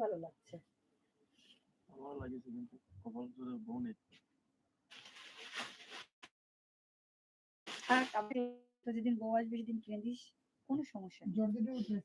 ভালো লাগছে। ভালো লাগেছে কিন্তু কপাল জোরে থাক তো যেদিন বউ আসবে সেদিন কিনে দিস কোনো সমস্যা নেই।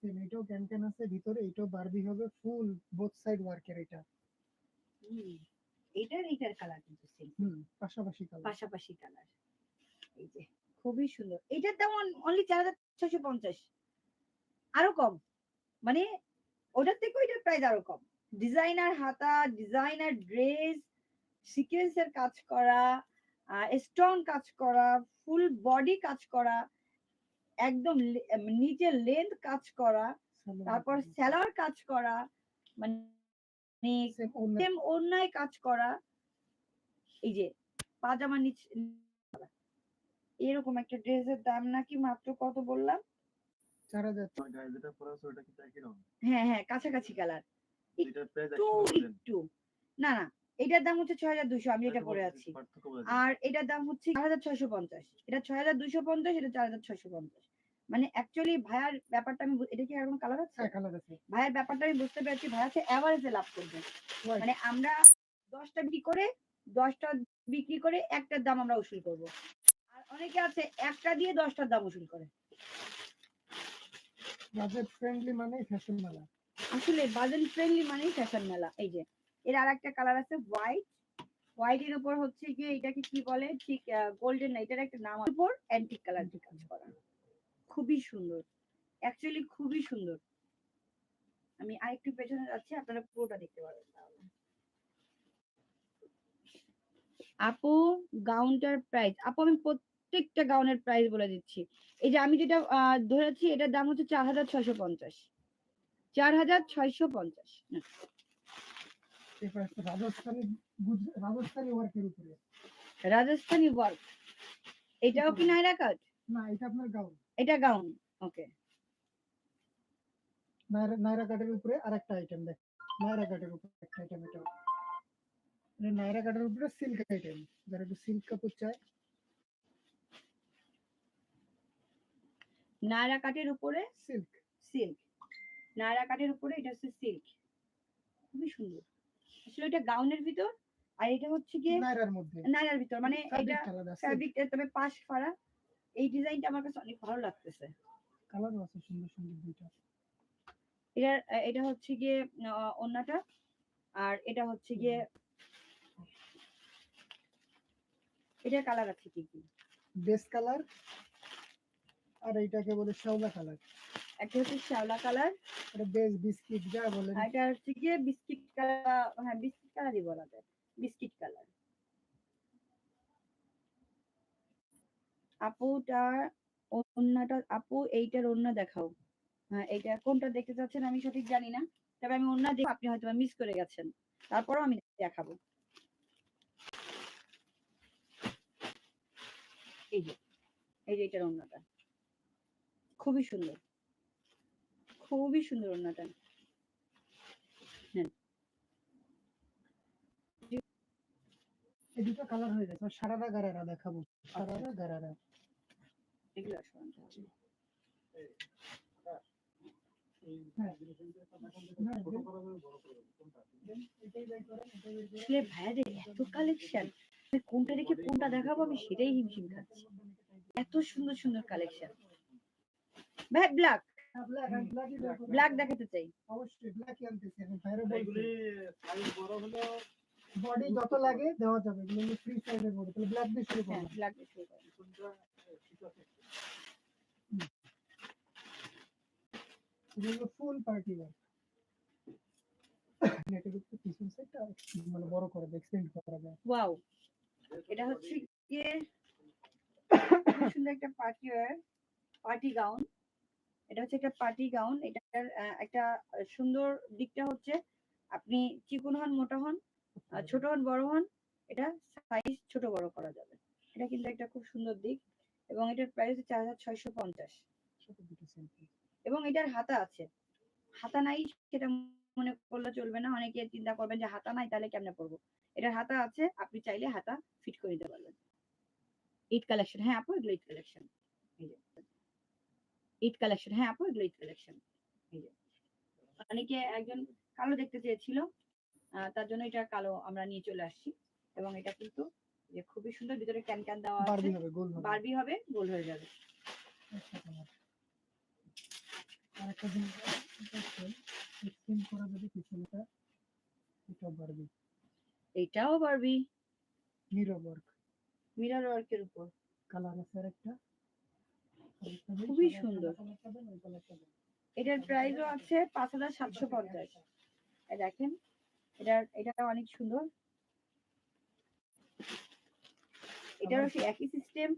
সেম এটাও ক্যান ক্যান আছে ভিতরে এটাও বারবি হবে ফুল বোথ সাইড ওয়ার্কের এটা। হুম এটার কালার কিন্তু সেম হুম পাশাপাশি কালার পাশাপাশি কালার এই যে খুবই সুন্দর। এটার দাম অনলি চার হাজার ছশো পঞ্চাশ। আরও কম। মানে ওটার থেকে ওইটার প্রাইস আরও কম। ডিজাইনার হাতা ডিজাইনার ড্রেস সিকোয়েন্সের কাজ করা স্টোন কাজ করা ফুল বডি কাজ করা একদম নিচে লেন্থ কাজ করা তারপর স্যালার কাজ করা মানে সেম অন্যায় কাজ করা এই যে পাজামা নিচে এরকম একটা ড্রেসের দাম নাকি মাত্র কত বললাম? চার হাজার হ্যাঁ হ্যাঁ কাছাকাছি কালার একটু একটু। না না এটার দাম হচ্ছে ছয় হাজার দুশো আমি এটা পরে আছি। আর এটার দাম হচ্ছে চার হাজার ছয়শো পঞ্চাশ। এটা ছয় হাজার দুশো পঞ্চাশ এটা চার হাজার ছয়শো পঞ্চাশ। মানে অ্যাকচুয়ালি ভাইয়ার ব্যাপারটা আমি এটা কি এরকম কালার আছে? হ্যাঁ কালার আছে। ভাইয়ের ব্যাপারটা আমি বুঝতে পেরেছি ভাই হচ্ছে অ্যাভারেজে লাভ করবে। মানে আমরা দশটা বিক্রি করে দশটা বিক্রি করে একটার দাম আমরা উসুল করব। আর অনেকে আছে একটা দিয়ে দশটার দাম উসুল করে। বাজেট ফ্রেন্ডলি মানে ফ্যাশন মেলা। আসলে বাজেট ফ্রেন্ডলি মানেই ফ্যাশন মেলা, এই যে। এর আর একটা কালার আছে হোয়াইট হোয়াইট এর উপর হচ্ছে গিয়ে এটাকে কি বলে? ঠিক গোল্ডেন না, এটার একটা নাম উপর অ্যান্টিক কালার দিয়ে কাজ করা। খুবই সুন্দর। অ্যাকচুয়ালি খুবই সুন্দর। আমি আরেকটু পেছনে যাচ্ছি, আপনারা পুরোটা দেখতে পারবেন তাহলে। আপু গাউনটার প্রাইস আপু, আমি প্রত্যেকটা গাউনের প্রাইস বলে দিচ্ছি। এই যে আমি যেটা ধরেছি এটার দাম হচ্ছে চার হাজার ছয়শো পঞ্চাশ। চার হাজার ছয়শো পঞ্চাশ। রাজস্থানি ওয়ার্ক এটাও কি নাইরা কাট না এটা আপনার গাউন এটা গাউন ওকে নায়রা নায়রা কাটের উপরে আর একটা আইটেম দেখ। নায়রা কাটের উপরে একটা আইটেম এটা নায়রা কাটের উপরে সিল্ক আইটেম যারা একটু সিল্ক কাপড় চায় নাইরা কাটের উপরে সিল্ক সিল্ক নাইরা কাটের উপরে এটা হচ্ছে সিল্ক খুবই সুন্দর। আসলে এটা গাউনের ভিতর আর এটা হচ্ছে গিয়ে নায়রার মধ্যে। নাইরার ভিতর মানে এটা ফ্যাব্রিক তবে পাশ ফাড়া। এই ডিজাইনটা আমার কাছে অনেক ভালো লাগতেছে। কালারও আছে সুন্দর সুন্দর দুইটা। এটা এটা হচ্ছে গিয়ে আহ, ওড়নাটা আর এটা হচ্ছে গিয়ে এটা কালার আছে কি কি? বেস কালার আর এইটাকে বলে শ্যাওলা কালার। একটা হচ্ছে শ্যাওলা কালার। এটা বেস বিস্কিট যা আর এটা হচ্ছে গিয়ে বিস্কিট কালার হ্যাঁ বিস্কিট কালারই বলা যায়। Biscuit colour. আপুটার ওড়নাটা আপু এইটার ওড়না দেখাও। হ্যাঁ এইটা কোনটা দেখতে চাচ্ছেন আমি সঠিক জানি না। তবে আমি ওড়না দেখে আপনি হয়তো মিস করে গেছেন। তারপরও আমি দেখাবো। এই যে এই যে এটার ওড়নাটা খুবই সুন্দর। খুবই সুন্দর ওড়নাটা। এই দুটো কালার হয়ে গেছে সারারা গারারা দেখাবো। সারারা গারারা। এগুলো। আসলে ভাইয়াদের এত কালেকশন কোনটা রেখে কোনটা দেখাবো আমি সেটাই হিমশিম খাচ্ছি। এত সুন্দর সুন্দর কালেকশন ভাই ব্ল্যাক। ব্ল্যাক দেখাতে চাই। অবশ্যই ই আনতেছি বাইরে বলছি। বড় হলো বডি যত লাগে দেওয়া যাবে এগুলো ফ্রি সাইজের বডি তাহলে ব্ল্যাক দিয়ে শুরু করব ব্ল্যাক শুরু করেন এগুলো ফুল পার্টি ওয়ার নেটের উপরে পিছন সাইডটা মানে বড় করে এক্সটেন্ড করা যায়। ওয়াও এটা হচ্ছে গিয়ে সুন্দর একটা পার্টি ওয়্যার পার্টি গাউন এটা হচ্ছে একটা পার্টি গাউন। এটার একটা সুন্দর দিকটা হচ্ছে আপনি চিকন হন মোটা হন ছোট হন বড় হন এটা সাইজ ছোট বড় করা যাবে। এটা কিন্তু একটা খুব সুন্দর দিক এবং এটার প্রাইস চার হাজার ছয়শো পঞ্চাশ। এবং এটার হাতা আছে। হাতা নাই সেটা মনে করলে চলবে না। অনেকে চিন্তা করবেন যে হাতা নাই তাহলে কেমনে পরবো? এটার হাতা আছে আপনি চাইলে হাতা ফিট করে দিতে পারবেন। ঈদ কালেকশন হ্যাঁ আপু এগুলো ঈদ কালেকশন ঈদ কালেকশন হ্যাঁ আপু এগুলো ঈদ কালেকশন অনেকে একজন কালো দেখতে চেয়েছিল তার জন্য এটা কালো আমরা নিয়ে চলে আসছি এবং এটা কিন্তু যে খুবই সুন্দর ভিতরে ক্যান ক্যান দেওয়া আছে। বারবি হবে গোল হবে। বারবি হবে গোল হয়ে যাবে। একটা কালার আর একটা জিনিস এক্সটেন্ড করা যাবে পিছনটা এটা বারবি এইটাও বারবি মিরর ওয়ার্ক মিরর ওয়ার্কের উপর। কালার আছে একটা আরেকটা। খুবই সুন্দর। এটার প্রাইসও আছে পাঁচ হাজার সাতশো পঞ্চাশ। দেখেন এটার এটা অনেক সুন্দর। এটারও সেই একই সিস্টেম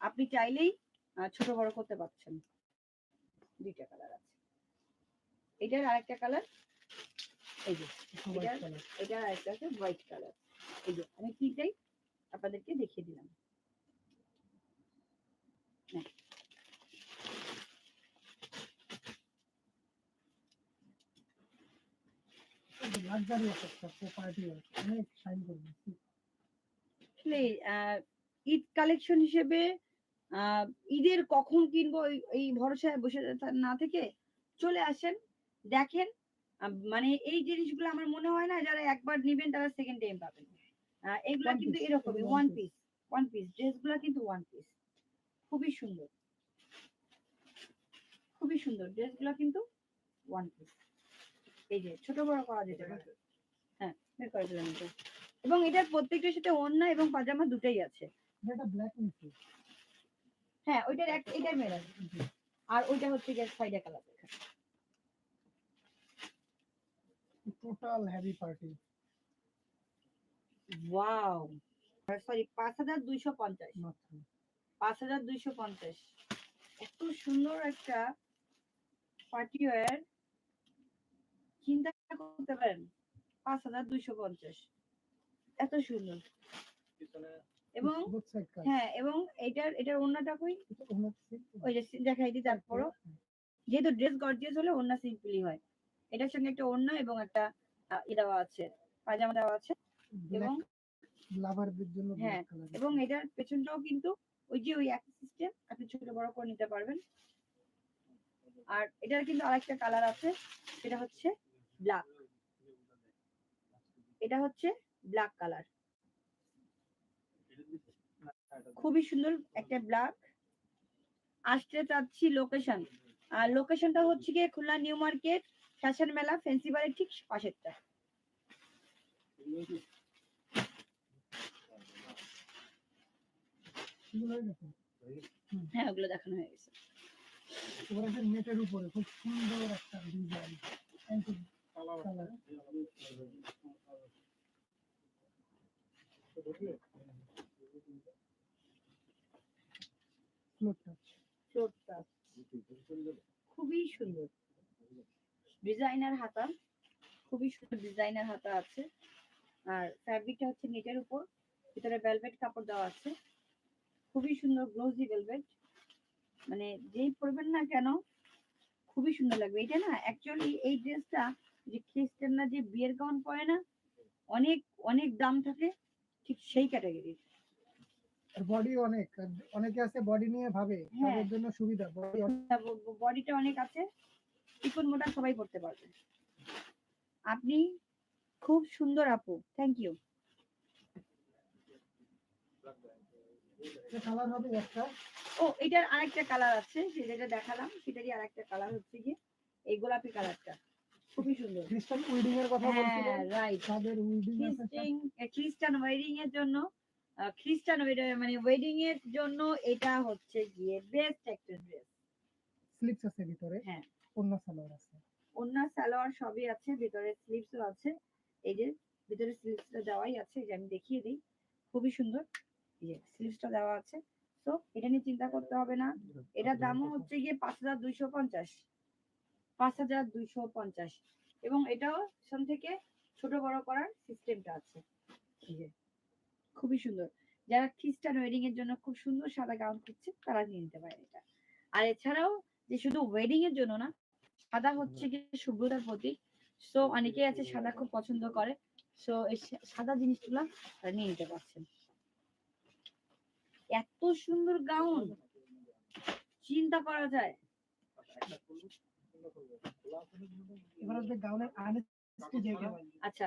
আপনি চাইলেই ছোট বড় করতে পারছেন। দুইটা কালার আছে। এটার আরেকটা কালার এই যে এটা এটার- আরেকটা আছে হোয়াইট কালার এই যে আমি তিনটাই আপনাদেরকে দেখিয়ে দিলাম লাক্সারিয়াস একটা পার্টি ওয়ার অনেক শাইন করবে আসলে আহ, ঈদ কালেকশন হিসেবে ঈদের কখন কিনবো এই- ভরসায় বসে না থেকে চলে আসেন। দেখেন মানে এই জিনিসগুলো আমার মনে হয় না যারা একবার নিবেন তারা সেকেন্ড টাইম পাবেন। এগুলা কিন্তু এরকমই ওয়ান পিস ওয়ান পিস ড্রেসগুলো কিন্তু ওয়ান পিস খুবই সুন্দর। খুবই সুন্দর ড্রেসগুলো কিন্তু ওয়ান পিস এই যে ছোট বড় করা যেতে পারে। হ্যাঁ বের করে দিলাম এটা। এবং এটার প্রত্যেকটার সাথে ওড়না এবং পাজামা দুটাই আছে। হ্যাঁ ওইটার এক এটার মেরাজ আর ওইটা হচ্ছে গিয়ে সাইডে colour total heavy party wow sorry পাঁচ হাজার দুইশো পঞ্চাশ। পাঁচ হাজার দুইশো পঞ্চাশ। এত সুন্দর একটা পার্টি ওয়্যার। চিন্তা করতে পারেন পাঁচ হাজার দুইশো পঞ্চাশ। এত সুন্দর। এবং হ্যাঁ এবং এটার এটার ওড়নাটা কই? ওই যে দেখাই দিই তারপরও। যেহেতু ড্রেস গর্জিয়াস হলে ওড়না সিম্পলি হয়। এটার সঙ্গে একটা ওড়না এবং একটা ই দেওয়া আছে পাজামা দেওয়া আছে। এবং লাভারদের জন্য হ্যাঁ, এবং এটার পেছনটাও কিন্তু ওই যে ওই একই সিস্টেম আপনি ছোট বড় করে নিতে পারবেন। আর এটার কিন্তু আরেকটা কালার আছে সেটা হচ্ছে ব্ল্যাক এটা হচ্ছে ব্ল্যাক কালার খুবই সুন্দর একটা ব্ল্যাক আসতে চাচ্ছি লোকেশন আর লোকেশনটা হচ্ছে গিয়ে খুলনা নিউ মার্কেট, ফ্যাশন মেলা ফেন্সি বারের ঠিক পাশেরটা। হয়ে, ওগুলো দেখানো হয়ে গেছে। একটা নেটের উপরে, খুব সুন্দর একটা ডিজাইন খুবই সুন্দর। ডিজাইনার হাতা আছে। আর ফ্যাব্রিকটা হচ্ছে নেটের উপর, ভিতরে ভেলভেট কাপড় দেওয়া আছে। খুবই সুন্দর গ্লোজি ভেলভেট মানে যেই পরবেন না কেন, খুবই সুন্দর লাগবে। এটা না অ্যাকচুয়ালি এই ড্রেসটা যে খ্রিস্টানরা যে বিয়ের গাউন পরে না অনেক অনেক দাম থাকে ঠিক সেই ক্যাটাগরির আর বডি অনেক অনেকে আছে বডি নিয়ে ভাবে হ্যাঁ। তাদের জন্য সুবিধা বডি বডিটা অনেক আছে চিকন মোটা সবাই পড়তে পারবে। আপনি খুব সুন্দর আপু থ্যাংক ইউ কালার হবে একটা। ও এটার আরেকটা কালার আছে যেটা দেখালাম সেটারই আরেকটা কালার হচ্ছে গিয়ে এই গোলাপি কালারটা খুবই সুন্দর। খ্রিস্টান উইডিং এর কথা বলছিলেন হ্যাঁ রাইট তাদের উইডিং খ্রিস্টান খ্রিস্টান ওয়েডিং এর জন্য খ্রিস্টান মানে ওয়েডিং এর জন্য এটা হচ্ছে গিয়ে বেস্ট একটা ড্রেস স্লিপস আছে ভিতরে। হ্যাঁ। অন্য সালোয়ার আছে। অন্য সালোয়ার সবই আছে ভিতরে আছে। এই যে ভিতরে দেওয়াই আছে যে আমি দেখিয়ে দিই। খুবই সুন্দর। এই যে স্লিভসটা দেওয়া আছে। তো এটা নিয়ে চিন্তা করতে হবে না। এটার দামও হচ্ছে গিয়ে পাঁচ হাজার দুইশো পঞ্চাশ। পাঁচ হাজার দুইশো পঞ্চাশ। এবং এটাও পেছন থেকে ছোট বড় করার সিস্টেমটা আছে। খুবই সুন্দর। যারা খ্রিস্টান ওয়েডিং এর জন্য খুব সুন্দর সাদা গাউন খুঁজছে, তারা নিয়ে নিতে পারে এটা। আর এছাড়াও যে শুধু ওয়েডিং এর জন্য না, সাদা হচ্ছে গিয়ে শুভ্রতার প্রতীক। সো অনেকেই আছে সাদা খুব পছন্দ করে। সো এই সাদা জিনিসগুলো তারা নিয়ে নিতে পারছেন। এত সুন্দর গাউন চিন্তা করা যায়। এবার আসবে গাউনের আর্নেস স্টিচ আচ্ছা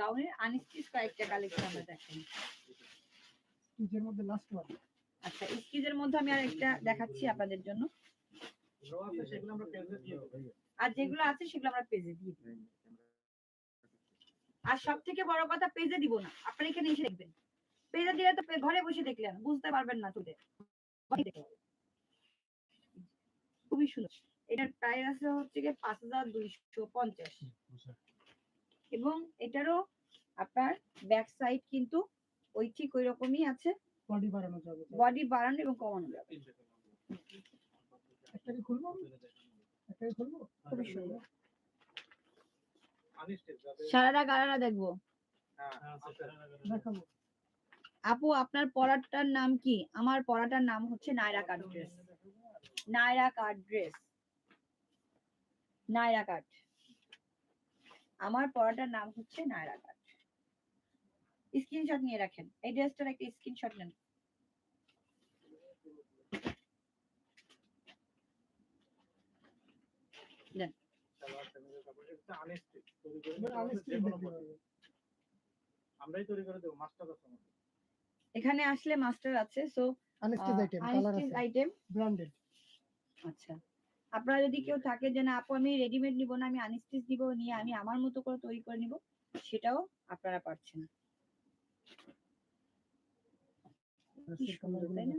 গাউনের আনস্টিচ কয়েকটা কালেকশন আমরা দেখাই। স্টিচের মধ্যে লাস্ট ওয়ান আচ্ছা মধ্যে আমি দেখাচ্ছি আপনাদের জন্য। আর যেগুলো আছে সেগুলো আমরা পেজে দিয়ে দিই। আর সব থেকে বড় কথা পেজে দিব না। আপনারা এখানে এসে দেখবেন। পেজে দিলে তো ঘরে বসে দেখলেন বুঝতে পারবেন না তুলে খুবই সুন্দর। এটার প্রাইস আছে হচ্ছে গিয়ে পাঁচ হাজার দুইশো পঞ্চাশ। এবং এটারও আপনার ব্যাক সাইড কিন্তু ওই ঠিক ওই রকমই আছে। বডি বাড়ানো যাবে বডি বাড়ানো এবং কমানো যাবে। একটা খুলবো? আমি? খুলবো? খুবই সুন্দর। সারারা গারারা দেখব। হ্যাঁ দেখাবো। আপু আপনার পড়াটার নাম কি? আমার পড়াটার নাম হচ্ছে Naira cut dress Naira cut dress Naira cut আমার পড়াটার নাম হচ্ছে নায়রা কাট স্ক্রিনশট নিয়ে রাখেন। এই ড্রেসটার একটা স্ক্রিনশট নেন। আমরাই তৈরি করে দেবো মাস্টার আছে এখানে আসলে মাস্টার আছে সো আইটেম কালার আছে। আইটেম ব্র্যান্ডেড আচ্ছা। আপনারা যদি কেউ থাকে যে না আপু আমি রেডিমেড নিব না আমি আনস্টিচ নিব নিয়ে আমি আমার মতো করে তৈরি করে নিব সেটাও আপনারা পারছেন কি তাই না?